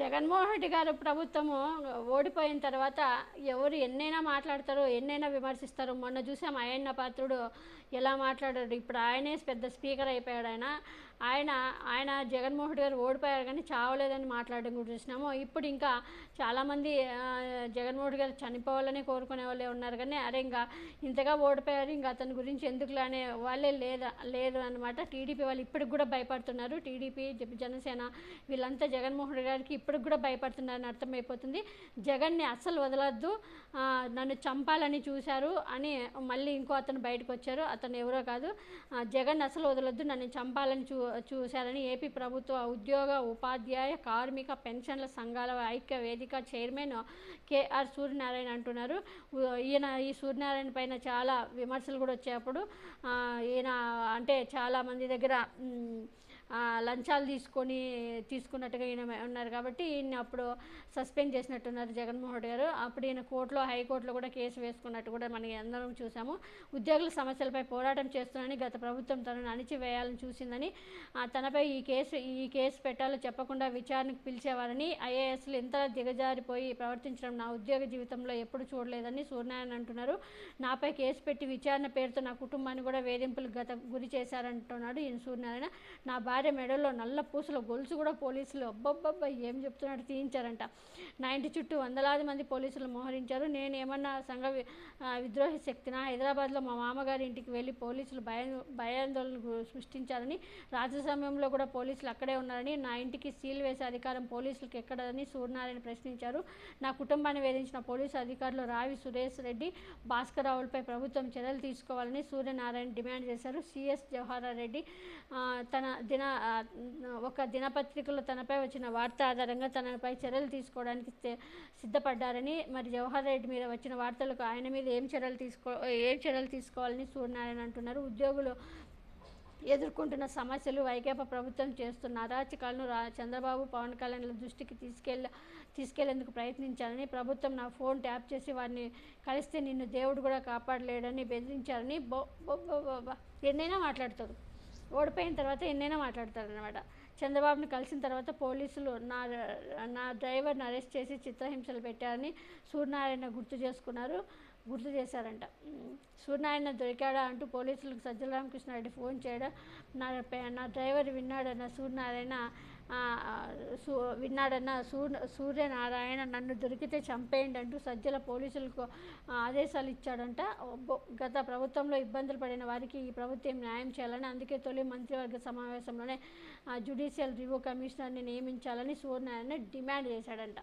జగన్మోహన్ రెడ్డి గారు ప్రభుత్వము ఓడిపోయిన తర్వాత ఎవరు ఎన్నైనా మాట్లాడతారో ఎన్నైనా విమర్శిస్తారు మొన్న చూసాం అయ్యన్న పాత్రుడు ఎలా మాట్లాడాడు. ఇప్పుడు ఆయనే పెద్ద స్పీకర్ అయిపోయాడు ఆయన. ఆయన ఆయన జగన్మోహన్ రెడ్డి గారు ఓడిపోయారు కానీ చావలేదని మాట్లాడడం కూడా చూసినాము. ఇప్పుడు ఇంకా చాలామంది జగన్మోహన్ రెడ్డి గారు చనిపోవాలని కోరుకునే వాళ్ళే ఉన్నారు కానీ అరే ఇంకా ఇంతగా ఓడిపోయారు ఇంకా అతని గురించి ఎందుకులే అనే వాళ్ళే లేదా లేదు అనమాట టీడీపీ వాళ్ళు ఇప్పటికి కూడా భయపడుతున్నారు. టీడీపీ జనసేన వీళ్ళంతా జగన్మోహన్ రెడ్డి గారికి ఇప్పటికి కూడా భయపడుతున్నారని అర్థమైపోతుంది. జగన్ని అస్సలు వదలద్దు. నన్ను చంపాలని చూశారు అని మళ్ళీ ఇంకో అతను బయటకు వచ్చారు. అతను ఎవరో కాదు. జగన్ అసలు వదలొద్దు. నన్ను చంపాలని చూ చూశారని ఏపీ ప్రభుత్వ ఉద్యోగ ఉపాధ్యాయ కార్మిక పెన్షన్ల సంఘాల ఐక్య వేదిక చైర్మన్ కేఆర్ సూర్యనారాయణ అంటున్నారు. ఈయన ఈ సూర్యనారాయణ పైన చాలా విమర్శలు కూడా వచ్చేప్పుడు ఈయన అంటే చాలామంది దగ్గర లంచాలు తీసుకొని తీసుకున్నట్టుగా ఈయన ఉన్నారు కాబట్టి ఈయన అప్పుడు సస్పెండ్ చేసినట్టున్నారు జగన్మోహన్ గారు. అప్పుడు ఈయన కోర్టులో హైకోర్టులో కూడా కేసు వేసుకున్నట్టు కూడా మనం అందరం చూసాము. ఉద్యోగుల సమస్యలపై పోరాటం చేస్తున్నానని గత ప్రభుత్వం తనను అణిచివేయాలని చూసిందని తనపై ఈ కేసు ఈ కేసు పెట్టాలో చెప్పకుండా విచారణకు పిలిచేవారని ఐఏఎస్లు ఎంత దిగజారిపోయి ప్రవర్తించడం నా ఉద్యోగ జీవితంలో ఎప్పుడు చూడలేదని సూర్యనారాయణ అంటున్నారు. నాపై కేసు పెట్టి విచారణ పేరుతో నా కుటుంబాన్ని కూడా వేధింపులకు గత గురి చేశారంటున్నాడు ఈయన సూర్యనారాయణ. నా భార్య మెడలో నల్ల పూసల గొలుసు కూడా పోలీసులు అబ్బబ్బబ్బా ఏం చెప్తున్నాడు తీయించారంట. నా ఇంటి చుట్టూ వందలాది మంది పోలీసులు మోహరించారు. నేను ఏమన్నా సంఘ విద్రోహి శక్తిన? హైదరాబాద్లో మా మామగారి ఇంటికి వెళ్ళి పోలీసులు భయ భయాందోళన సృష్టించారని రాత్రి సమయంలో కూడా పోలీసులు అక్కడే ఉన్నారని నా ఇంటికి సీల్ వేసే అధికారం పోలీసులకు ఎక్కడని సూర్యనారాయణ ప్రశ్నించారు. నా కుటుంబాన్ని వేధించిన పోలీసు అధికారులు రావి సురేష్ రెడ్డి భాస్కర్ రావులపై ప్రభుత్వం చర్యలు తీసుకోవాలని సూర్యనారాయణ డిమాండ్ చేశారు. సిఎస్ జవహర్ రెడ్డి తన దిన ఒక దినపత్రికలో తనపై వచ్చిన వార్త ఆధారంగా తనపై చర్యలు తీసుకోవడానికి సిద్ధపడ్డారని మరి జవహర్ రెడ్డి మీద వచ్చిన వార్తలకు ఆయన మీద ఏం చర్యలు తీసుకో ఏం చర్యలు తీసుకోవాలని సూర్యనారాయణ అంటున్నారు ఉద్యోగులు ఎదుర్కొంటున్న సమస్యలు వైకాపా ప్రభుత్వం చేస్తున్న అరాచకాలను రా చంద్రబాబు పవన్ కళ్యాణ్ల దృష్టికి తీసుకెళ్ళ తీసుకెళ్ళేందుకు ప్రయత్నించారని ప్రభుత్వం నా ఫోన్ ట్యాప్ చేసి వారిని కలిస్తే నిన్ను దేవుడు కూడా కాపాడలేడని బెదిరించారని బొ బొ- ఎన్నైనా మాట్లాడతారు ఓడిపోయిన తర్వాత ఎన్నైనా మాట్లాడతారు అనమాట చంద్రబాబుని కలిసిన తర్వాత పోలీసులు నా నా డ్రైవర్ని అరెస్ట్ చేసి చిత్రహింసలు పెట్టారని సూర్యనారాయణ గుర్తు చేసుకున్నారు. గుర్తు చేశారంట. సూర్యనారాయణ దొరికాడా? అంటూ పోలీసులకు సజ్జల రామకృష్ణారెడ్డి ఫోన్ చేయడం నా నా డ్రైవర్ విన్నాడన్న సూర్యనారాయణ సూ విన్నాడన్న సూర్య సూర్యనారాయణ నన్ను దొరికితే చంపేయండి అంటూ సజ్జల పోలీసులకు ఆదేశాలు ఇచ్చాడంట. గత ప్రభుత్వంలో ఇబ్బందులు పడిన వారికి ఈ ప్రభుత్వం న్యాయం చేయాలని అందుకే తొలి మంత్రివర్గ సమావేశంలోనే జ్యుడిషియల్ రివ్యూ కమిషనర్ని నియమించాలని సూర్యనారాయణ డిమాండ్ చేశాడంట.